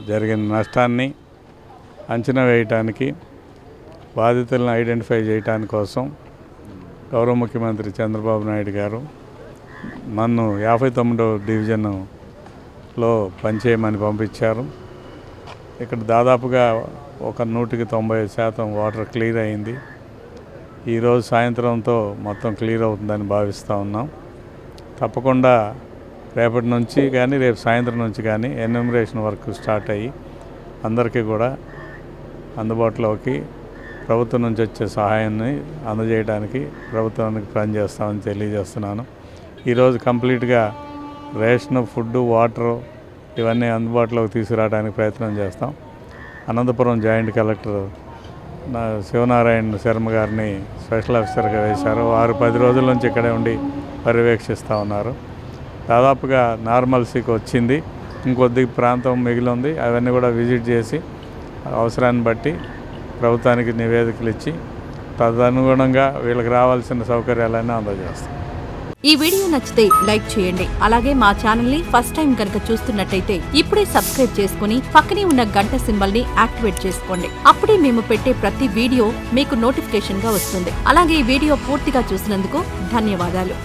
జరిగిన నష్టాన్ని అంచనా వేయటానికి బాధితులను ఐడెంటిఫై చేయటానికి కోసం గౌరవ ముఖ్యమంత్రి చంద్రబాబు నాయుడు గారు నన్ను యాభై తొమ్మిదో డివిజన్లో పనిచేయమని పంపించారు. ఇక్కడ దాదాపుగా ఒక నూటికి తొంభై శాతం వాటర్ క్లియర్ అయింది. ఈరోజు సాయంత్రంతో మొత్తం క్లియర్ అవుతుందని భావిస్తూ ఉన్నాం. తప్పకుండా రేపటి నుంచి కానీ రేపు సాయంత్రం నుంచి కానీ ఎన్యూమరేషన్ వర్క్ స్టార్ట్ అయ్యి అందరికీ కూడా అందుబాటులోకి ప్రభుత్వం నుంచి వచ్చే సహాయాన్ని అందజేయడానికి ప్రభుత్వానికి పనిచేస్తామని తెలియజేస్తున్నాను. ఈరోజు కంప్లీట్గా రేషన్ ఫుడ్ వాటర్ ఇవన్నీ అందుబాటులోకి తీసుకురావడానికి ప్రయత్నం చేస్తాం. అనంతపురం జాయింట్ కలెక్టర్ నా శివనారాయణ శర్మ గారిని స్పెషల్ ఆఫీసర్గా వేశారు. వారు పది రోజుల నుంచి ఇక్కడే ఉండి పర్యవేక్షిస్తూ ఉన్నారు. దాదాపుగా నార్మల్సీకి వచ్చింది. ఇంకొద్ది ప్రాంతం మిగిలి ఉంది అవన్నీ కూడా విజిట్ చేసి అవసరాన్ని బట్టి ప్రభుత్వానికి నివేదికలు ఇచ్చి తదనుగుణంగా వీళ్ళకి రావాల్సిన సౌకర్యాలన్నీ అందజేస్తాం. ఈ వీడియో నచ్చితే లైక్ చేయండి. అలాగే మా ఛానల్ని ఫస్ట్ టైం కనుక చూస్తున్నట్టయితే ఇప్పుడే సబ్స్క్రైబ్ చేసుకుని పక్కనే ఉన్న గంట సింబల్ని యాక్టివేట్ చేసుకోండి. అప్పుడే మేము పెట్టే ప్రతి వీడియో మీకు నోటిఫికేషన్గా వస్తుంది. అలాగే ఈ వీడియో పూర్తిగా చూసినందుకు ధన్యవాదాలు.